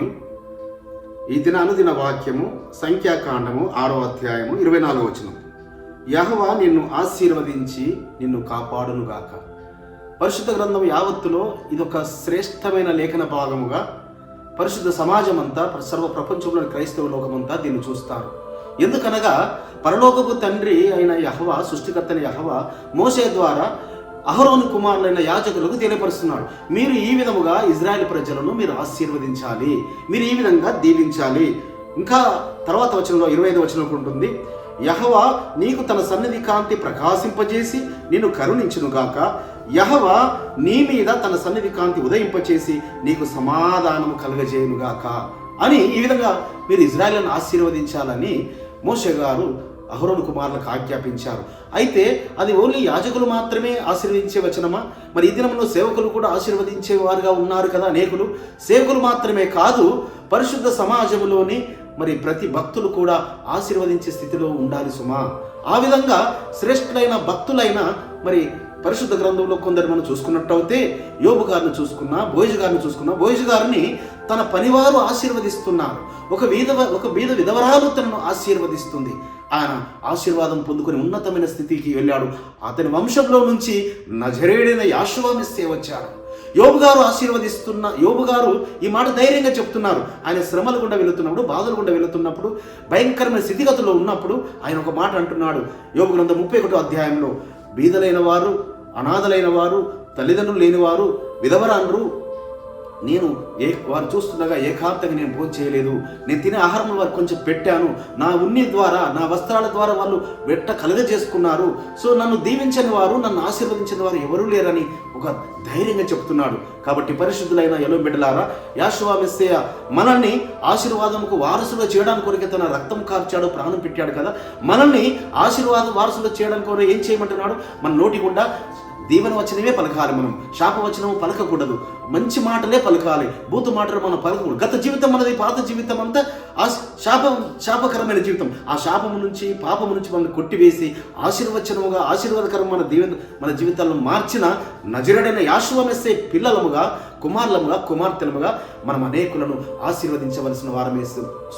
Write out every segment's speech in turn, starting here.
స్వామి ఈ దినానుదిన వాక్యము సంఖ్యాకాండము ఆరో అధ్యాయము ఇరవై నాలుగు వచనం. యహవా నిన్ను ఆశీర్వదించి నిన్ను కాపాడునుగాక. పరిశుద్ధ గ్రంథం యావత్తులో ఇదొక శ్రేష్టమైన లేఖన భాగముగా పరిశుద్ధ సమాజం అంతా సర్వ ప్రపంచంలోని క్రైస్తవ లోకమంతా దీన్ని చూస్తారు. ఎందుకనగా పరలోకపు తండ్రి అయిన యహవ సృష్టికర్తని యహవ మోసే ద్వారా అహరోను కుమారులైన యాజకులకు తెలియపరుస్తున్నాడు. మీరు ఈ విధముగా ఇజ్రాయెల్ ప్రజలను మీరు ఆశీర్వదించాలి. మీరు ఈ విధంగా దీవించాలి. ఇంకా తర్వాత వచనంలో ఇరవై ఐదు వచనంలో ఉంటుంది. యహవ నీకు తన సన్నిధి కాంతి ప్రకాశింపజేసి నిన్ను కరుణించునుగాక యహవ నీ మీద తన సన్నిధి కాంతి ఉదయింపచేసి నీకు సమాధానము కలుగజేయునుగాక అని ఈ విధంగా మీరు ఇజ్రాయెల్ను ఆశీర్వదించాలని మోషే గారు అహరోను కుమారులకు ఆజ్ఞాపించారు. అయితే అది ఓన్లీ యాజకులు మాత్రమే ఆశీర్వదించే వచనమా? మరి ఈ దినంలో సేవకులు కూడా ఆశీర్వదించే వారుగా ఉన్నారు కదా అనేకులు? సేవకులు మాత్రమే కాదు పరిశుద్ధ సమాజంలోని మరి ప్రతి భక్తులు కూడా ఆశీర్వదించే స్థితిలో ఉండాలి సుమా. ఆ విధంగా శ్రేష్ఠులైన భక్తులైన మరి పరిశుద్ధ గ్రంథంలో కొందరు మనం చూసుకున్నట్టయితే యోబు గారిని చూసుకున్నా బోయజు గారిని చూసుకున్నా బోయజు గారిని తన పనివారు ఆశీర్వదిస్తున్నారు. ఒక వీధవ ఒక బీద విధవరాలు తనను ఆశీర్వదిస్తుంది. ఆయన ఆశీర్వాదం పొందుకొని ఉన్నతమైన స్థితికి వెళ్ళాడు. అతని వంశంలో నుంచి నజరేడైన యాశువామిస్తే వచ్చాడు. యోబు గారు ఆశీర్వదిస్తున్న యోబు గారు ఈ మాట ధైర్యంగా చెప్తున్నారు. ఆయన శ్రమల గుండా వెళుతున్నప్పుడు బాధల గుండా వెళుతున్నప్పుడు భయంకరమైన స్థితిగతుల్లో ఉన్నప్పుడు ఆయన ఒక మాట అంటున్నాడు. యోగు గ్రంథం ముప్పై ఒకటో అధ్యాయంలో బీదలైన వారు అనాథలైన వారు తల్లిదండ్రులు లేనివారు విధవరాన్రు నేను ఏ వారు చూస్తుండగా ఏకాంతంగా నేను భోజనం చేయలేదు. నేను తినే ఆహారం వారు కొంచెం పెట్టాను. నా ఉన్ని ద్వారా నా వస్త్రాల ద్వారా వాళ్ళు వెట్ట కలుగజేసుకున్నారు సో నన్ను దీవించని వారు నన్ను ఆశీర్వదించిన వారు ఎవరూ లేరని ఒక ధైర్యంగా చెప్తున్నాడు. కాబట్టి పరిశుద్ధులైన ఎలో బిడ్డలారా యాశువా మెస్సేయ మనల్ని ఆశీర్వాదముకు వారసులు చేయడానికి కొరకే తన రక్తం కార్చాడు ప్రాణం పెట్టాడు కదా. మనల్ని ఆశీర్వాదం వారసులు చేయడానికి కొరకు ఏం చేయమంటున్నాడు? మన నోటి గుండా దీవెన వచనమే పలకాలి మనం. శాపవచనము పలకకూడదు. మంచి మాటలే పలకాలి. భూత మాటలు మనం పలకకూడదు. గత జీవితం మనది పాత జీవితం అంతా ఆ శాపం శాపకరమైన జీవితం. ఆ శాపము నుంచి పాపము నుంచి మనల్ని కొట్టివేసి ఆశీర్వచనముగా ఆశీర్వాదకరమైన దీవెన మన జీవితాలను మార్చిన నజరుడైన యాశ్వమేసే పిల్లలముగా కుమారులముగా కుమార్తెలముగా మనం అనేకులను ఆశీర్వదించవలసిన వారమే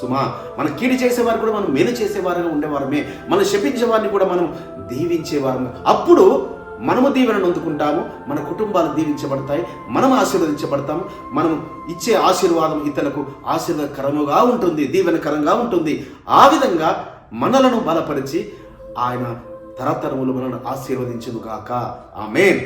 సుమా. మన కీడి చేసేవారు కూడా మనం మేలు చేసేవారుగా ఉండేవారమే. మనం శపించే వారిని కూడా మనం దీవించేవారము. అప్పుడు మనము దీవెనను అందుకుంటాము మన కుటుంబాలు దీవించబడతాయి మనం ఆశీర్వదించబడతాము మనం ఇచ్చే ఆశీర్వాదం ఇతరులకు ఆశీర్వదకరముగా ఉంటుంది దీవెనకరంగా ఉంటుంది. ఆ విధంగా మనలను బలపరిచి ఆయన తరతరములు మనల్ని ఆశీర్వదించుగాక ఆమెన్.